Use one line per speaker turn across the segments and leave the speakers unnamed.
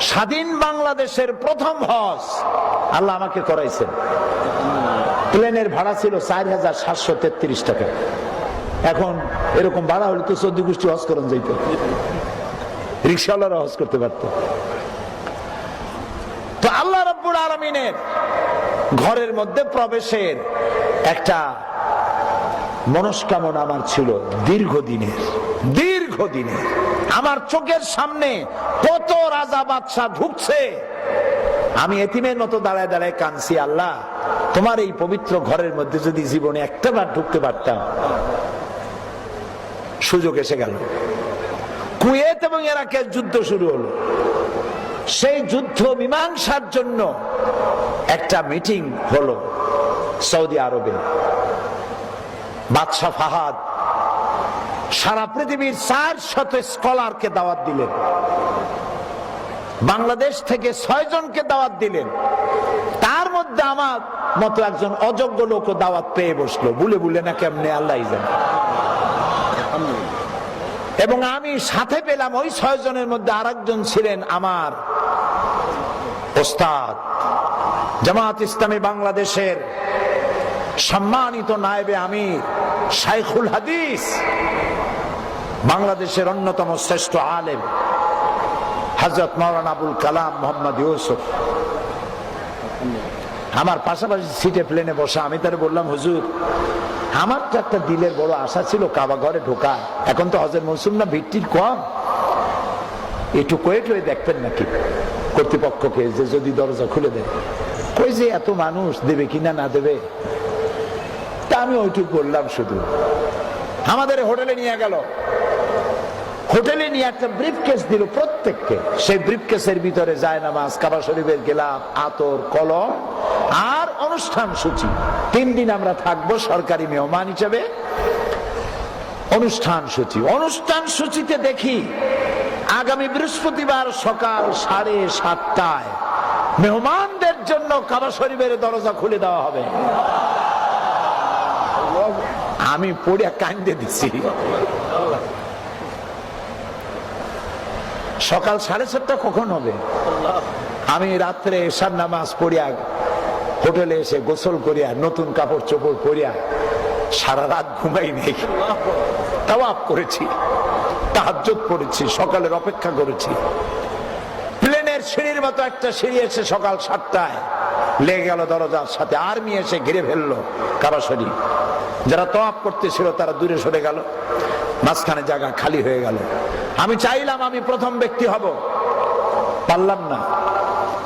স্বাধীন বাংলাদেশের প্রথম হজ। আল্লাহ আমাকে করাইছেন। প্লেনের ভাড়া ছিল চার হাজার সাতশো তেত্রিশ টাকা। এখন এরকম ভাড়া হলে তো চোদ্দ গোষ্ঠী হজ করন যাইত। রিক্সাওয়ালারা হজ করতে পারত। তো আল্লাহ রব্বুল আলমিনের ঘরের মধ্যে প্রবেশের একটা মনস্কামনা আমার ছিল দীর্ঘদিনের দীর্ঘদিনের। আমার চোখের সামনে কত রাজা বাদশাহ ঢুকছে। আমি এতিমের মতো দাঁড়ায় দাঁড়ায় কানছি আল্লাহ, তোমার এই পবিত্র ঘরের মধ্যে যদি জীবনে একটা বার ঢুকতে পারতাম, সুযোগ এসে গেল। কুয়েত এবং এরাকের যুদ্ধ শুরু হলো। সেই যুদ্ধ মীমাংসার জন্য একটা মিটিং হলো সৌদি আরবে। বাদশাহ ফাহাদ সারা পৃথিবীর চার শত স্কলারকে দাওয়াত দিলেন। বাংলাদেশ থেকে ছয় জনকে দাওয়াত দিলেন। তার মধ্যে আমার মতো একজন অযোগ্য লোক দাওয়াত পেয়ে বসল। বুলে বুলে না কেমনে আল্লাহ এবং আমি সাথে পেলাম ওই ছয় জনের মধ্যে আরেকজন ছিলেন আমার ওস্তাদ। জামাত ইসলামী বাংলাদেশের সম্মানিত নায়েবে আমির। শাইখুল হাদিস, বাংলাদেশের অন্যতম শ্রেষ্ঠ আলেম হজরত মৌলানা আবুল কালাম মোহাম্মদ ইউসুফ। আমার পাশাপাশি সিটে প্লেনে বসা, আমি তারে বললাম, হুজুর, আমার তো একটা দিলের বড় আশা ছিল কাবা ঘরে ঢোকা। এখন তো হজের মৌসুম না ভিত্তির কম। একটু কয়ে টয়ে দেখবেন নাকি? কর্তৃপক্ষকে যে যদি দরজা খুলে দেয়। কই যে এত মানুষ দেবে কিনা না দেবে? তা আমি ওইটুকু বললাম শুধু। আমাদের হোটেলে নিয়ে গেল। হোটেলে নিয়ে একটা ব্রিফ কেস দিল প্রত্যেককে। সেই ব্রিফ কেসের ভিতরে যায় নামাজ, কাবা শরীফের গেলাম আতর, কলম আর অনুষ্ঠান সূচি। তিন দিন আমরা থাকব সরকারি মেহমান হিসেবে। অনুষ্ঠান সূচি। অনুষ্ঠান সূচিতে দেখি আগামী বৃহস্পতিবার সকাল সাড়ে সাতটায় মেহমানদের জন্য কাবা শরীফের দরজা খুলে দেওয়া হবে। আমি পড়িয়া কান্দে দিছি। সকাল সাড়ে সাতটা কখন হবে? আমি রাত্রে এসার নামাজ পড়িয়া হোটেলে এসে গোসল করিয়া, নতুন কাপড় চোপড় পরিয়া সারা রাত ঘুমাই নেই। তাও আপ করেছি, তাহাজ্জুদ পড়েছি, সকালের অপেক্ষা করেছি। সিঁড়ির মতো একটা সিঁড়ি এসে সকাল সাতটায় লেগে গেল দরজার সাথে। আর্মি এসে ঘিরে ফেলল কারাসরি যারা তোয়াপ করতেছিল, তারা দূরে সরে গেল। মাঝখানে জায়গা খালি হয়ে গেল। আমি চাইলাম আমি প্রথম ব্যক্তি হব। পারলাম না।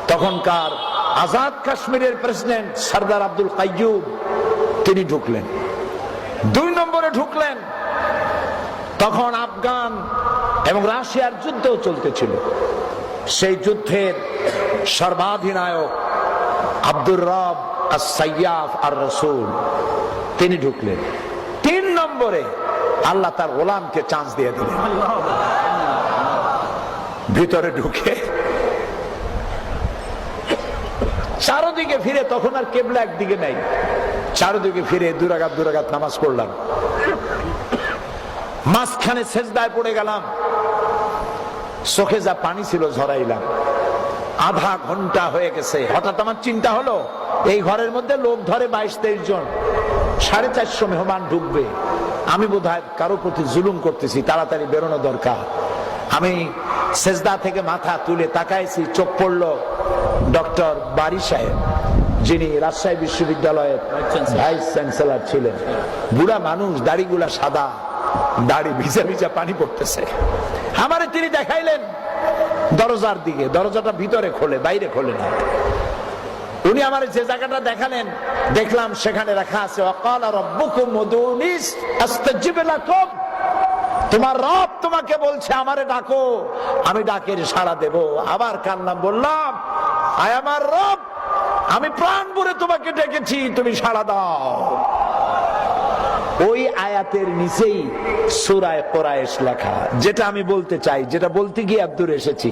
তখনকার আজাদ কাশ্মীরের প্রেসিডেন্ট সর্দার আব্দুল কাইয়ুব তিনি ঢুকলেন। দুই নম্বরে ঢুকলেন। তখন আফগান এবং রাশিয়ার যুদ্ধও চলতেছিল। সেই যুদ্ধের সর্বাধিনায়ক আব্দুর রব আর সৈয়াফ আর রসুল তিনি ঢুকলেন। তিন নম্বরে আল্লাহ তার গোলামকে চান্স দিয়ে দিলেন। ভিতরে ঢুকে চারোদিকে ফিরে তখন আর কেবলা একদিকে নাই। চারোদিকে ফিরে দুরাগাত দুরাগাত নামাজ পড়লাম। মাঝখানে সেজদায় পড়ে গেলাম। চোখে যা পানি ছিল ঝরাইলাম। আধা ঘণ্টা হয়ে গেছে। হঠাৎ আমার চিন্তা হলো এই ঘরের মধ্যে লোক ধরে বাইশ তেইশ জন। সাড়ে চারশো মেহমান ঢুকবে। আমি বোধ কারও প্রতি জুলুম করতেছি তাড়াতাড়ি বেরোনো দরকার। আমি সেজদা থেকে মাথা তুলে তাকাইছি চোখ পড়ল ডক্টর বারি সাহেব যিনি রাজশাহী বিশ্ববিদ্যালয়ের ভাইস চ্যান্সেলর ছিলেন। বুড়া মানুষ দাড়িগুলা সাদা। দাড়ি ভিজা ভিজা পানি পড়তেছে। আমারে তিনি দেখাইলেন দরজার দিকে, দরজাটা ভিতরে খোলে, বাইরে খোলে না উনি আমার যে জায়গাটা দেখালেন, দেখলাম সেখানে রাখা আছে তোমার রব তোমাকে বলছে, আমারে ডাকো, আমি ডাকের সাড়া দেব। আবার কান্নাম বললাম, আয় আমার রব, আমি প্রাণ ভরে তোমাকে ডেকেছি, তুমি সাড়া দাও। ওই আয়াতের নিচেই সুরায় কোরআশ লেখা। যেটা আমি বলতে চাই যেটা বলতে গিয়ে আব্দুর এসেছি।